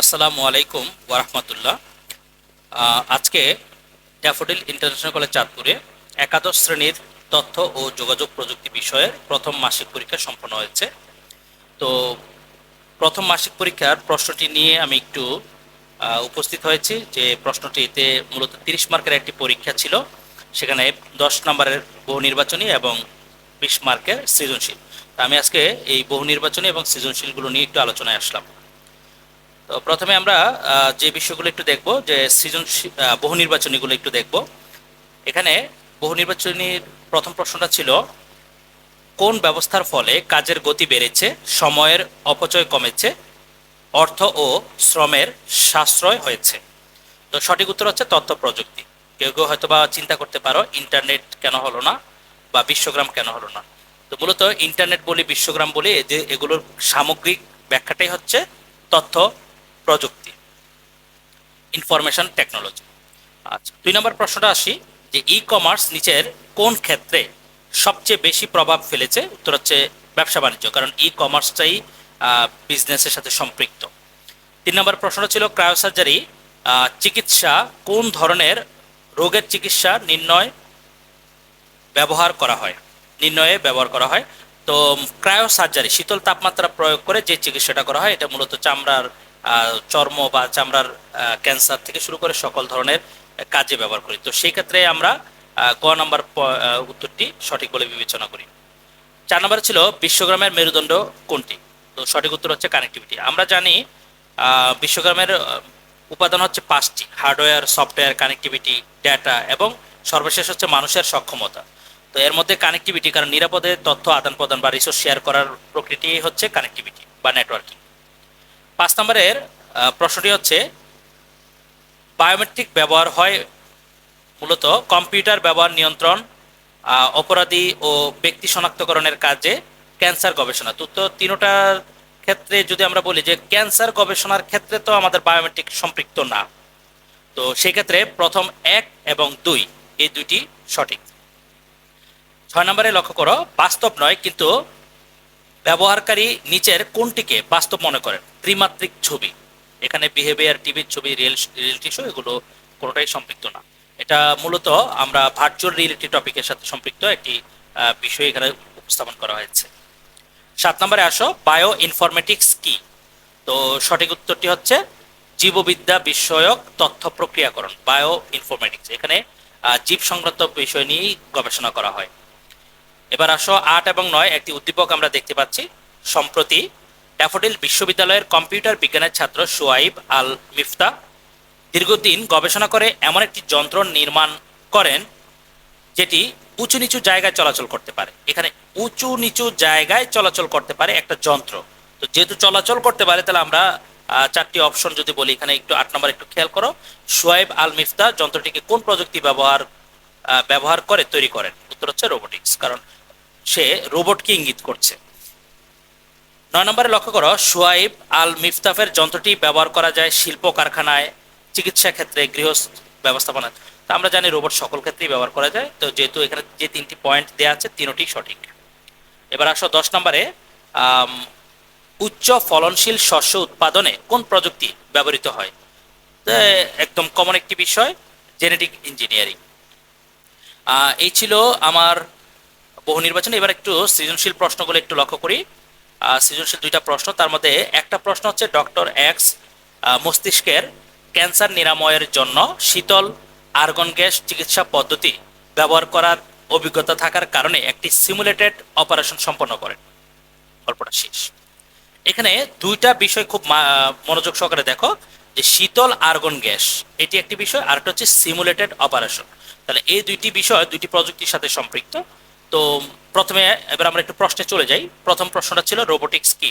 আসসালামু আলাইকুম ওরহমতুল্লাহ আজকে ড্যাফোডিল ইন্টারন্যাশনাল কলেজ চাঁদপুরে একাদশ শ্রেণির তথ্য ও যোগাযোগ প্রযুক্তি বিষয়ের প্রথম মাসিক পরীক্ষা সম্পন্ন হয়েছে। তো প্রথম মাসিক পরীক্ষার প্রশ্নটি নিয়ে আমি একটু উপস্থিত হয়েছি যে প্রশ্নটিতে মূলত তিরিশ মার্কের একটি পরীক্ষা ছিল, সেখানে দশ নম্বরের বহু নির্বাচনী এবং বিশ মার্কের সৃজনশীল। তা আমি আজকে এই বহু নির্বাচনী এবং সৃজনশীলগুলো নিয়ে একটু আলোচনায় আসলাম। তো প্রথমে আমরা যে বিষয়গুলো একটু দেখব, যে সৃজনশীল বহু নির্বাচনীগুলো একটু দেখব। এখানে বহু নির্বাচনীর প্রথম প্রশ্নটা ছিল, কোন ব্যবস্থার ফলে কাজের গতি বেড়েছে, সময়ের অপচয় কমেছে, অর্থ ও শ্রমের সাশ্রয় হয়েছে? তো সঠিক উত্তর হচ্ছে তথ্য প্রযুক্তি। কেউ কেউ হয়তো বা চিন্তা করতে পারো, ইন্টারনেট কেন হলো না বা বিশ্বগ্রাম কেন হলো না? তো মূলত ইন্টারনেট বলি, বিশ্বগ্রাম বলি যে এগুলোর সামগ্রিক ব্যাখ্যাটাই হচ্ছে তথ্য প্রযুক্তি ইনফরমেশন টেকনোলজি আচ্ছা দুই নম্বর প্রশ্নটা আসি যে ই কমার্স নিচের কোন ক্ষেত্রে সবচেয়ে বেশি প্রভাব ফেলেছে? উত্তর হচ্ছে ব্যবসা বাণিজ্য, কারণ ই কমার্সটাই বিজনেসের সাথে সম্পৃক্ত। তিন নম্বর প্রশ্নটা ছিল ক্রায়োসার্জারি চিকিৎসা কোন ধরনের রোগের চিকিৎসা নির্ণয় ব্যবহার করা হয়? নির্ণয়ে ব্যবহার করা হয়। তো ক্রায়োসার্জারি শীতল তাপমাত্রা প্রয়োগ করে যে চিকিৎসাটা করা হয়, এটা মূলত চামড়ার চর্ম বা চামড়ার ক্যান্সার থেকে শুরু করে সকল ধরনের কাজে ব্যবহার করি। তো সেই ক্ষেত্রে আমরা ক নম্বর উত্তরটি সঠিক বলে বিবেচনা করি। চার নম্বরে ছিল বিশ্বগ্রামের মেরুদণ্ড কোনটি? তো সঠিক উত্তর হচ্ছে কানেক্টিভিটি আমরা জানি বিশ্বগ্রামের উপাদান হচ্ছে পাঁচটি, হার্ডওয়্যার, সফটওয়্যার কানেক্টিভিটি ডেটা এবং সর্বশেষ হচ্ছে মানুষের সক্ষমতা। তো এর মধ্যে কানেক্টিভিটি কারণ নিরাপদে তথ্য আদান প্রদান বা রিসোর্স শেয়ার করার প্রকৃতি হচ্ছে কানেক্টিভিটি বা নেটওয়ার্কিং পাঁচ নম্বরের প্রশ্নটি হচ্ছে বায়োমেট্রিক ব্যবহার হয় মূলত কম্পিউটার ব্যবহার নিয়ন্ত্রণ অপরাধী ও ব্যক্তি শনাক্তকরণের কাজে ক্যান্সার গবেষণা। তো তো তিনোটার ক্ষেত্রে যদি আমরা বলি যে ক্যান্সার গবেষণার ক্ষেত্রে তো আমাদের বায়োমেট্রিক সম্পৃক্ত না। তো সেক্ষেত্রে প্রথম এক এবং দুই, এই দুইটি সঠিক। ছয় নম্বরে লক্ষ্য করো, বাস্তব নয়, কিন্তু ব্যবহারকারী নিচের কোনটিকে বাস্তব মনে করেন? ত্রিমাত্রিক ছবি। এখানে বিহেভিয়ার টিভির ছবি রিয়েল রিয়েলিটি শো এগুলো কোনোটাই সম্পৃক্ত না। এটা মূলত আমরা ভার্চুয়াল রিয়েলিটি টপিকের সাথে সম্পৃক্ত একটি বিষয় এখানে উপস্থাপন করা হয়েছে। সাত নম্বরে আসো বায়ো ইনফরমেটিক্স কি? তো সঠিক উত্তরটি হচ্ছে জীববিদ্যা বিষয়ক তথ্য প্রক্রিয়াকরণ বায়ো ইনফরমেটিক্স এখানে জীব সংক্রান্ত বিষয় নিয়েই গবেষণা করা হয়। এবার আসো আট এবং নয়, একটি উদ্দীপক আমরা দেখতে পাচ্ছি। সম্প্রতি ড্যাফোডিল বিশ্ববিদ্যালয়ের কম্পিউটার বিজ্ঞানের ছাত্র সোয়াইব আল মিফতা দীর্ঘদিন গবেষণা করে এমন একটি যন্ত্র নির্মাণ করেন যেটি উঁচু নিচু জায়গায় চলাচল করতে পারে। এখানে উঁচু নিচু জায়গায় চলাচল করতে পারে একটা যন্ত্র। তো যেহেতু চলাচল করতে পারে, তাহলে আমরা চারটি অপশন যদি বলি, এখানে একটু আট নম্বর একটু খেয়াল করো। সোয়াইব আল মিফতা যন্ত্রটিকে কোন প্রযুক্তি ব্যবহার ব্যবহার করে, তৈরি করেন? উত্তর হচ্ছে রোবোটিক্স কারণ সে রোবটকে ইঙ্গিত করছে। নয় নম্বরে লক্ষ্য করো সোয়াইব আল মিফতাফের যন্ত্রটি ব্যবহার করা যায় শিল্প কারখানায়, চিকিৎসা ক্ষেত্রে গৃহ ব্যবস্থাপনা তা আমরা জানি রোবট সকল ক্ষেত্রেই ব্যবহার করা যায়। তো যেহেতু এখানে যে তিনটি পয়েন্ট দেওয়া আছে, তিনটি সঠিক। এবার আসো দশ নম্বরে উচ্চ ফলনশীল শস্য উৎপাদনে কোন প্রযুক্তি ব্যবহৃত হয়? একদম কমন একটি বিষয়, জেনেটিক ইঞ্জিনিয়ারিং। এই ছিল আমার বহু নির্বাচনে এবার একটু সৃজনশীল প্রশ্নগুলো একটু লক্ষ্য করি। সৃজনশীল দুইটা প্রশ্ন, তার মধ্যে একটা প্রশ্ন হচ্ছে ডক্টর এক্স মস্তিষ্কের ক্যান্সার নিরাময়ের জন্য শীতল আর্গন গ্যাস চিকিৎসা পদ্ধতি ব্যবহার করার অভিজ্ঞতা থাকার কারণে একটি সিমুলেটেড অপারেশন সম্পন্ন করেন। গল্পটা শেষ। এখানে দুইটা বিষয় খুব মনোযোগ সহকারে দেখো, যে শীতল আর্গন গ্যাস, এটি একটি বিষয়, আর একটা হচ্ছে সিমুলেটেড অপারেশন। তাহলে এই দুইটি বিষয়, দুইটি প্রযুক্তির সাথে সম্পৃক্ত। তো প্রথমে এবার আমরা একটু প্রশ্নে চলে যাই। প্রথম প্রশ্নটা ছিল রোবোটিক্স কি?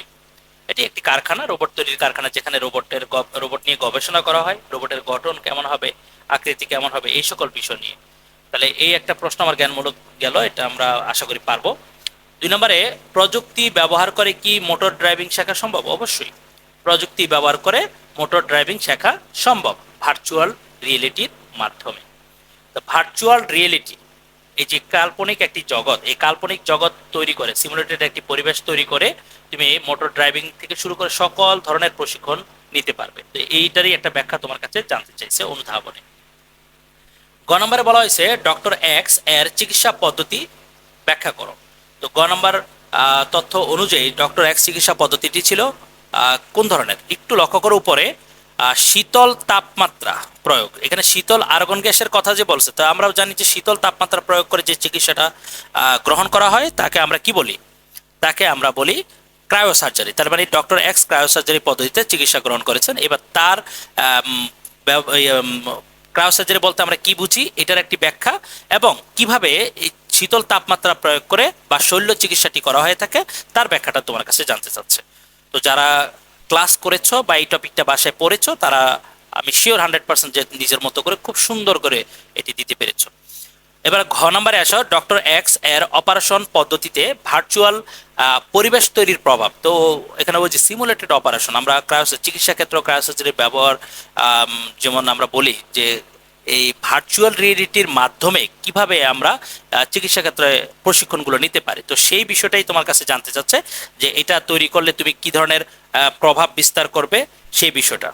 এটি একটি কারখানা রোবট তৈরির কারখানা যেখানে রোবটের রোবট নিয়ে গবেষণা করা হয়। রোবটের গঠন কেমন হবে, আকৃতি কেমন হবে, এই সকল বিষয় নিয়ে। তাহলে এই একটা প্রশ্ন আমার জ্ঞানমূলক গেল, এটা আমরা আশা করি পারব। দুই নম্বরে, প্রযুক্তি ব্যবহার করে কি মোটর ড্রাইভিং শেখা সম্ভব? অবশ্যই। প্রযুক্তি ব্যবহার করে মোটর ড্রাইভিং শেখা সম্ভব ভার্চুয়াল রিয়েলিটির মাধ্যমে। তো ভার্চুয়াল রিয়েলিটি এই যে কাল্পনিক একটি জগৎ, এই কাল্পনিক জগৎ তৈরি করে সিমুলেটেড একটি পরিবেশ তৈরি করে তুমি মোটর ড্রাইভিং থেকে শুরু করে সকল ধরনের প্রশিক্ষণ নিতে পারবে। তো এইটারই একটা ব্যাখ্যা তোমার কাছে জানতে চাইছে অনুধাবনে। গ নম্বরে বলা হয়েছে, ডক্টর এক্সের চিকিৎসা পদ্ধতি ব্যাখ্যা করো। তো গ নম্বর তথ্য অনুযায়ী ডক্টর এক্স চিকিৎসা পদ্ধতিটি ছিল কোন ধরনের? একটু লক্ষ্য করো উপরে। শীতল তাপমাত্রা প্রয়োগ। এখানে শীতল আর্গন গ্যাসের কথা যে বলছে, তো আমরাও জানি যে শীতল তাপমাত্রা প্রয়োগ করে যে চিকিৎসাটা গ্রহণ করা হয়, তাকে আমরা কি বলি? তাকে আমরা বলি ক্রায়ো সার্জারি তার মানে ডক্টর এক্স ক্রায়ো সার্জারি পদ্ধতিতে চিকিৎসা গ্রহণ করেছেন। এবার তার ক্রায়ো সার্জারি বলতে আমরা কি বুঝি, এটার একটি ব্যাখ্যা। এবং কীভাবে শীতল তাপমাত্রা প্রয়োগ করে বা শল্য চিকিৎসাটি করা হয়ে থাকে, তার ব্যাখ্যাটা তোমার কাছে জানতে চাচ্ছে। তো যারা ক্লাস করেছ বা এই টপিকটা বাসায় পড়েছো, তারা, আমি শিওর হান্ড্রেড পার্সেন্ট যে নিজের মতো করে খুব সুন্দর করে এটি দিতে পেরেছ। এবার ঘ নম্বরে আসো ডক্টর এক্সের অপারেশন পদ্ধতিতে ভার্চুয়াল পরিবেশ তৈরির প্রভাব। তো এখানে বলছি সিমুলেটেড অপারেশন আমরা ক্রায়োস চিকিৎসা ক্ষেত্র ক্রায়োসার্জারির ব্যবহার যেমন আমরা বলি যে এই ভার্চুয়াল রিয়েলিটির মাধ্যমে কীভাবে আমরা চিকিৎসা ক্ষেত্রে প্রশিক্ষণগুলো নিতে পারি? তো সেই বিষয়টাই তোমার কাছে জানতে চাচ্ছে, যে এটা তৈরি করলে তুমি কি ধরনের প্রভাব বিস্তার করবে সেই বিষয়টা।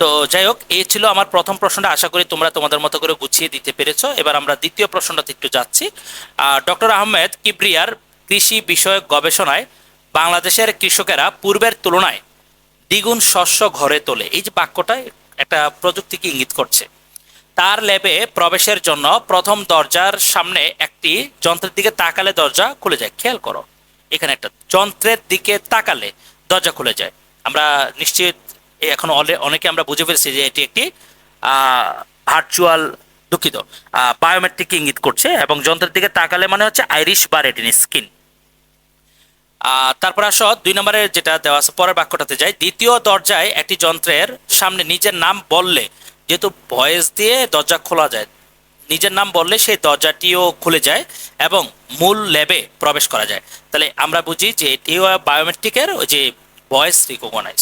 তো যাই হোক এই ছিল আমার প্রথম প্রশ্নটা। আশা করি তোমরা তোমাদের মতো করে গুছিয়ে দিতে পেরেছ। এবার আমরা দ্বিতীয় প্রশ্নটাতে একটু যাচ্ছি। ডক্টর আহমেদ কিবরিয়ার কৃষি বিষয়ক গবেষণায় বাংলাদেশের কৃষকেরা পূর্বের তুলনায় দ্বিগুণ শস্য ঘরে তোলে। এই যে বাক্যটা একটা প্রযুক্তিকে ইঙ্গিত করছে। তার ল্যাবে প্রবেশের জন্য প্রথম দরজার সামনে একটি যন্ত্রের দিকে তাকালে দরজা খুলে যায়। খেয়াল করো, এখানে একটা যন্ত্রের দিকে তাকালে দরজা খুলে যায়। আমরা নিশ্চিত এখন অনেকে আমরা বুঝে ফেলছি যে এটি একটি ভার্চুয়াল দুঃখিত বায়োমেট্রিক ইঙ্গিত করছে এবং যন্ত্রের দিকে তাকালে মানে হচ্ছে আইরিশ বা রেটিন স্কিন তারপর আসো, দুই নম্বরে যেটা দেওয়া আছে, পরের বাক্যটাতে যাই। দ্বিতীয় দরজায় একটি যন্ত্রের সামনে নিজের নাম বললে, যেহেতু ভয়েস দিয়ে দরজা খোলা যায়, নিজের নাম বললে সেই দরজাটিও খুলে যায় এবং মূল ল্যাবে প্রবেশ করা যায়। তাহলে আমরা বুঝি যে এটিও বায়োমেট্রিকের ওই যে ভয়েস রিকগনাইজ।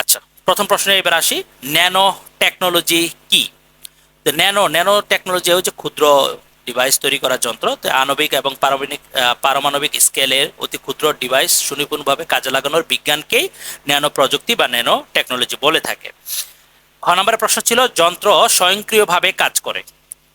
আচ্ছা প্রথম প্রশ্নে এবার আসি, ন্যানো টেকনোলজি কি? ন্যানো ন্যানো টেকনোলজি হচ্ছে ক্ষুদ্র ডিভাইস তৈরি করার যন্ত্র। তো আণবিক এবং পারমাণবিক পারমাণবিক স্কেলের অতি ক্ষুদ্র ডিভাইস সুনিপুণভাবে কাজে লাগানোর বিজ্ঞানকেই ন্যানো প্রযুক্তি বা ন্যানো টেকনোলজি বলে থাকে। খ নম্বরের প্রশ্ন ছিল, যন্ত্র স্বয়ংক্রিয়ভাবে কাজ করে।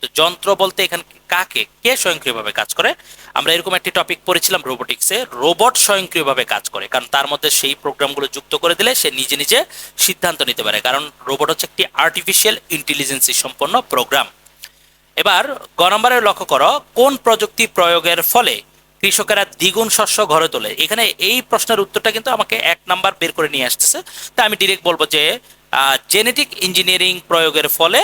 তো যন্ত্র বলতে এখানে কাকে? কে স্বয়ংক্রিয়ভাবে কাজ করে? আমরা এরকম একটি টপিক পড়েছিলাম রোবোটিক্সে রোবট স্বয়ংক্রিয়ভাবে কাজ করে। কারণ তার মধ্যে সেই প্রোগ্রামগুলো যুক্ত করে দিলে সে নিজে নিজে সিদ্ধান্ত নিতে পারে। কারণ রোবট হচ্ছে একটি আর্টিফিশিয়াল ইন্টেলিজেন্সি সম্পন্ন প্রোগ্রাম এবার গ নম্বরে লক্ষ্য করো, কোন প্রযুক্তি প্রয়োগের ফলে কৃষকেরা দ্বিগুণ শস্য ঘরে তোলে? এখানে এই প্রশ্নের উত্তরটা কিন্তু আমাকে এক নাম্বার বের করে নিয়ে আসতেছে। তা আমি ডিরেক্ট বলব যে জেনেটিক ইঞ্জিনিয়ারিং প্রয়োগের ফলে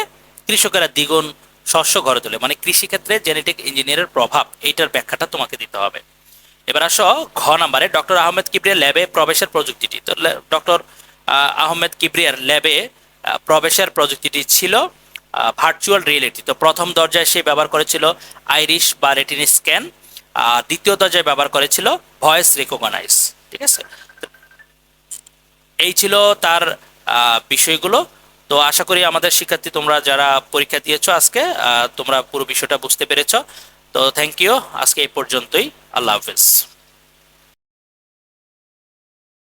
কৃষকেরা দ্বিগুণ শস্য ঘরে তোলে। মানে কৃষিক্ষেত্রে জেনেটিক ইঞ্জিনিয়ারের প্রভাব, এইটার ব্যাখ্যাটা তোমাকে দিতে হবে। এবার আসো ঘ নাম্বারে, ডক্টর আহমেদ কিবরিয়ার ল্যাবে প্রবেশের প্রযুক্তিটি। তো ডক্টর আহমেদ কিবরিয়ার ল্যাবে প্রবেশের প্রযুক্তিটি ছিল ভার্চুয়াল রিয়েলিটি তো প্রথম দরজায় সে ব্যবহার করেছিল আইরিশ বা রেটিন স্ক্যান দ্বিতীয় দরজায় ব্যবহার করেছিল ভয়েস রেকগনাইজ, ঠিক আছে? এই ছিল তার বিষয়গুলো। তো আশা করি আমাদের শিক্ষার্থী তোমরা যারা পরীক্ষা দিয়েছ আজকে তোমরা পুরো বিষয়টা বুঝতে পেরেছ। তো থ্যাংক ইউ আজকে এই পর্যন্তই। আল্লাহ হাফেজ।